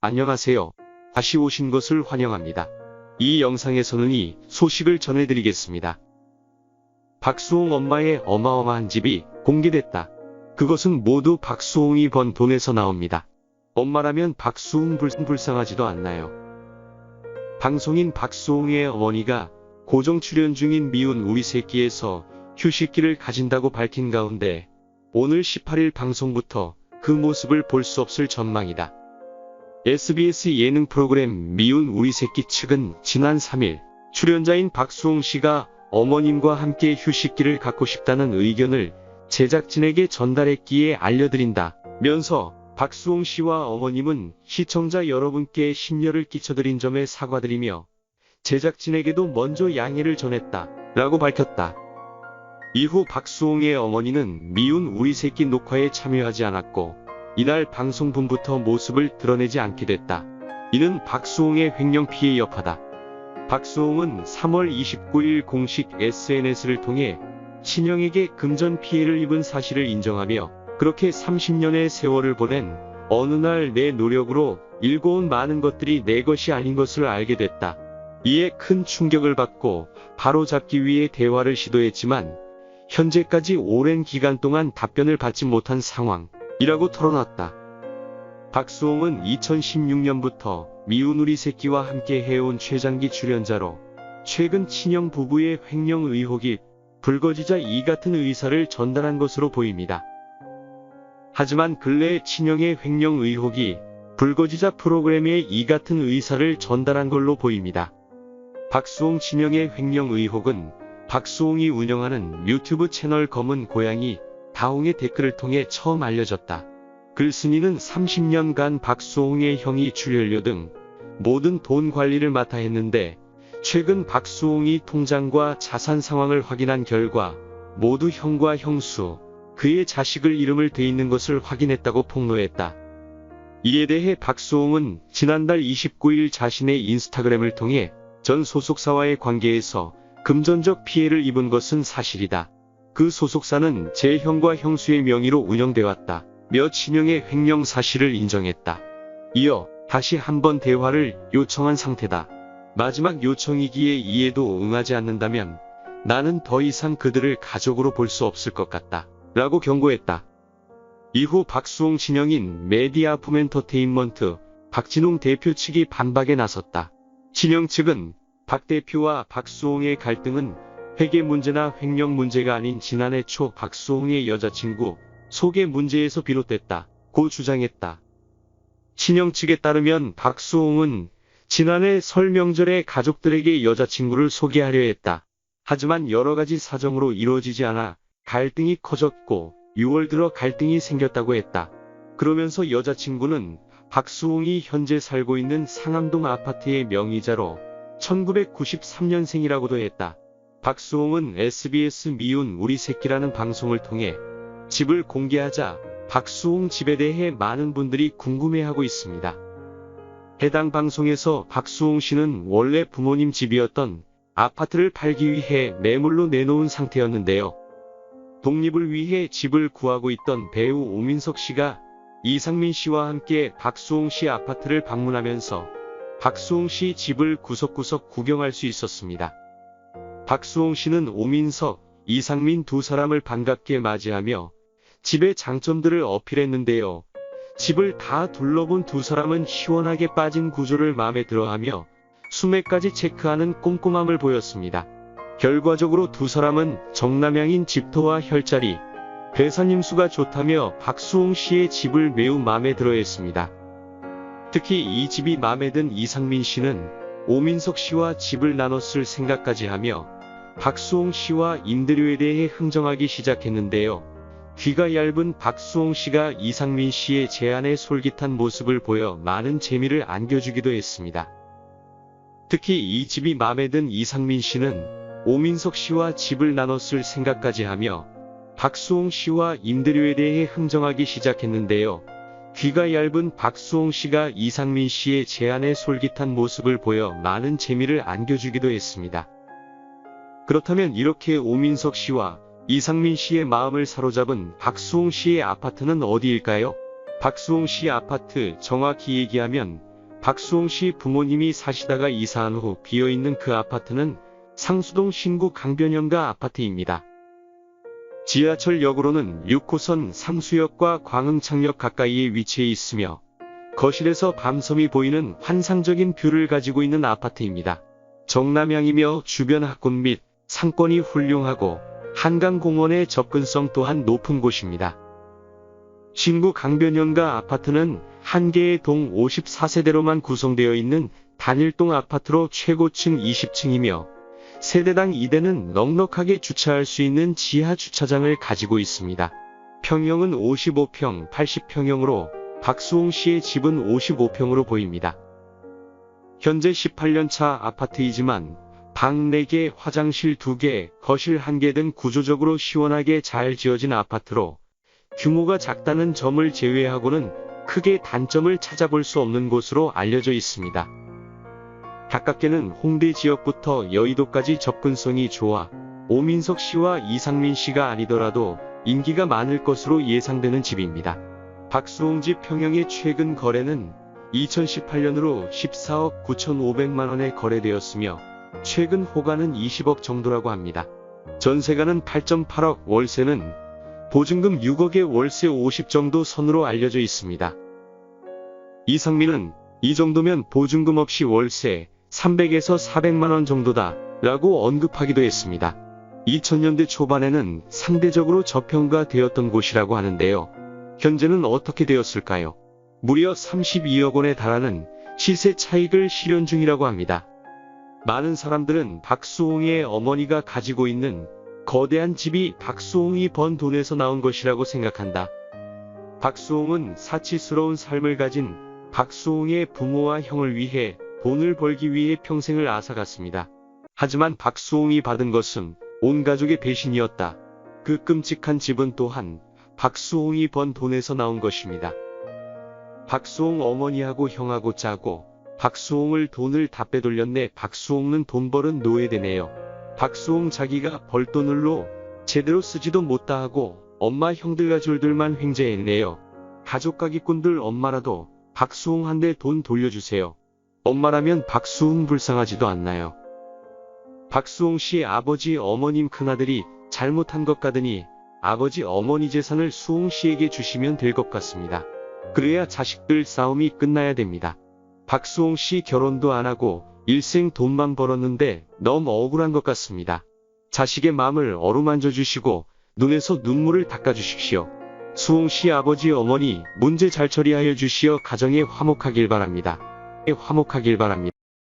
안녕하세요. 다시 오신 것을 환영합니다. 이 영상에서는 이 소식을 전해드리겠습니다. 박수홍 엄마의 어마어마한 집이 공개됐다. 그것은 모두 박수홍이 번 돈에서 나옵니다. 엄마라면 박수홍 불, 불쌍하지도 않나요? 방송인 박수홍의 어머니가 고정 출연 중인 미운 우리 새끼에서 휴식기를 가진다고 밝힌 가운데 오늘 18일 방송부터 그 모습을 볼 수 없을 전망이다. SBS 예능 프로그램 미운 우리 새끼 측은 지난 3일 출연자인 박수홍 씨가 어머님과 함께 휴식기를 갖고 싶다는 의견을 제작진에게 전달했기에 알려드린다. 면서 박수홍 씨와 어머님은 시청자 여러분께 심려를 끼쳐드린 점에 사과드리며 제작진에게도 먼저 양해를 전했다. 라고 밝혔다. 이후 박수홍의 어머니는 미운 우리 새끼 녹화에 참여하지 않았고 이날 방송분부터 모습을 드러내지 않게 됐다. 이는 박수홍의 횡령 피해 여파다. 박수홍은 3월 29일 공식 SNS를 통해 친형에게 금전 피해를 입은 사실을 인정하며 그렇게 30년의 세월을 보낸 어느 날 내 노력으로 일궈온 많은 것들이 내 것이 아닌 것을 알게 됐다. 이에 큰 충격을 받고 바로 잡기 위해 대화를 시도했지만 현재까지 오랜 기간 동안 답변을 받지 못한 상황이라고 털어놨다. 박수홍은 2016년부터 미운 우리 새끼와 함께 해온 최장기 출연자로 최근 친형 부부의 횡령 의혹이 불거지자 이 같은 의사를 전달한 것으로 보입니다. 하지만 근래 친형의 횡령 의혹이 불거지자 프로그램에 이 같은 의사를 전달한 걸로 보입니다. 박수홍 친형의 횡령 의혹은 박수홍이 운영하는 유튜브 채널 검은 고양이 다홍의 댓글을 통해 처음 알려졌다. 글쓴이는 30년간 박수홍의 형이 출연료 등 모든 돈 관리를 맡아 했는데 최근 박수홍이 통장과 자산 상황을 확인한 결과 모두 형과 형수, 그의 자식을 이름을 대 있는 것을 확인했다고 폭로했다. 이에 대해 박수홍은 지난달 29일 자신의 인스타그램을 통해 전 소속사와의 관계에서 금전적 피해를 입은 것은 사실이다. 그 소속사는 제 형과 형수의 명의로 운영돼 왔다. 며 친형의 횡령 사실을 인정했다. 이어 다시 한번 대화를 요청한 상태다. 마지막 요청이기에 이에도 응하지 않는다면 나는 더 이상 그들을 가족으로 볼 수 없을 것 같다. 라고 경고했다. 이후 박수홍 친형인 메디아 폼엔터테인먼트 박진웅 대표 측이 반박에 나섰다. 친형 측은 박 대표와 박수홍의 갈등은 회계 문제나 횡령 문제가 아닌 지난해 초 박수홍의 여자친구 속의 문제에서 비롯됐다. 고 주장했다. 친형 측에 따르면 박수홍은 지난해 설 명절에 가족들에게 여자친구를 소개하려 했다. 하지만 여러 가지 사정으로 이루어지지 않아 갈등이 커졌고 6월 들어 갈등이 생겼다고 했다. 그러면서 여자친구는 박수홍이 현재 살고 있는 상암동 아파트의 명의자로 1993년생이라고도 했다. 박수홍은 SBS 미운 우리 새끼라는 방송을 통해 집을 공개하자 박수홍 집에 대해 많은 분들이 궁금해하고 있습니다. 해당 방송에서 박수홍 씨는 원래 부모님 집이었던 아파트를 팔기 위해 매물로 내놓은 상태였는데요. 독립을 위해 집을 구하고 있던 배우 오민석 씨가 이상민 씨와 함께 박수홍 씨 아파트를 방문하면서 박수홍 씨 집을 구석구석 구경할 수 있었습니다. 박수홍 씨는 오민석, 이상민 두 사람을 반갑게 맞이하며 집의 장점들을 어필했는데요. 집을 다 둘러본 두 사람은 시원하게 빠진 구조를 마음에 들어하며 수맥까지 체크하는 꼼꼼함을 보였습니다. 결과적으로 두 사람은 정남향인 집터와 혈자리, 배사님 수가 좋다며 박수홍 씨의 집을 매우 마음에 들어 했습니다. 특히 이 집이 마음에 든 이상민 씨는 오민석 씨와 집을 쓸 생각까지 하며 박수홍 씨와 임대료에 대해 흥정하기 시작했는데요. 귀가 얇은 박수홍 씨가 이상민 씨의 제안에 솔깃한 모습을 보여 많은 재미를 안겨주기도 했습니다. 특히 이 집이 마음에 든 이상민 씨는 오민석 씨와 집을 쓸 생각까지 하며 박수홍 씨와 임대료에 대해 흥정하기 시작했는데요. 귀가 얇은 박수홍 씨가 이상민 씨의 제안에 솔깃한 모습을 보여 많은 재미를 안겨주기도 했습니다. 그렇다면 이렇게 오민석 씨와 이상민 씨의 마음을 사로잡은 박수홍 씨의 아파트는 어디일까요? 박수홍 씨 아파트 정확히 얘기하면 박수홍 씨 부모님이 사시다가 이사한 후 비어있는 그 아파트는 상수동 신구 강변현가 아파트입니다. 지하철역으로는 6호선 상수역과 광흥창역 가까이에 위치해 있으며 거실에서 밤섬이 보이는 환상적인 뷰를 가지고 있는 아파트입니다. 정남향이며 주변 학군 및 상권이 훌륭하고 한강공원의 접근성 또한 높은 곳입니다. 신구 강변현가 아파트는 한 개의 동 54세대로만 구성되어 있는 단일동 아파트로 최고층 20층이며 세대당 2대는 넉넉하게 주차할 수 있는 지하 주차장을 가지고 있습니다. 평형은 55평, 80평형으로 박수홍 씨의 집은 55평으로 보입니다. 현재 18년차 아파트이지만 방 4개, 화장실 2개, 거실 1개 등 구조적으로 시원하게 잘 지어진 아파트로 규모가 작다는 점을 제외하고는 크게 단점을 찾아볼 수 없는 곳으로 알려져 있습니다. 가깝게는 홍대 지역부터 여의도까지 접근성이 좋아 오민석 씨와 이상민 씨가 아니더라도 인기가 많을 것으로 예상되는 집입니다. 박수홍 집 평형의 최근 거래는 2018년으로 14억 9,500만 원에 거래되었으며 최근 호가는 20억 정도라고 합니다. 전세가는 8.8억, 월세는 보증금 6억에 월세 50 정도 선으로 알려져 있습니다. 이상민은 이 정도면 보증금 없이 월세 300에서 400만원 정도다 라고 언급하기도 했습니다. 2000년대 초반에는 상대적으로 저평가되었던 곳이라고 하는데요. 현재는 어떻게 되었을까요? 무려 32억 원에 달하는 시세 차익을 실현 중이라고 합니다. 많은 사람들은 박수홍의 어머니가 가지고 있는 거대한 집이 박수홍이 번 돈에서 나온 것이라고 생각한다. 박수홍은 사치스러운 삶을 가진 박수홍의 부모와 형을 위해 돈을 벌기 위해 평생을 앗아갔습니다. 하지만 박수홍이 받은 것은 온 가족의 배신이었다. 그 끔찍한 집은 또한 박수홍이 번 돈에서 나온 것입니다. 박수홍 어머니하고 형하고 짜고 박수홍을 돈을 다 빼돌렸네. 박수홍은 돈 벌은 노예되네요. 박수홍 자기가 벌 돈을로 제대로 쓰지도 못다 하고 엄마 형들과 줄들만 횡재했네요. 가족 가기꾼들 엄마라도 박수홍한테 돈 돌려주세요. 엄마라면 박수홍 불쌍하지도 않나요? 박수홍 씨 아버지 어머님 큰아들이 잘못한 것 같으니 아버지 어머니 재산을 수홍 씨에게 주시면 될 것 같습니다. 그래야 자식들 싸움이 끝나야 됩니다. 박수홍 씨 결혼도 안 하고 일생 돈만 벌었는데 너무 억울한 것 같습니다. 자식의 마음을 어루만져 주시고 눈에서 눈물을 닦아 주십시오. 수홍 씨 아버지 어머니 문제 잘 처리하여 주시어 가정에 화목하길 바랍니다. 화목하길 바랍니다.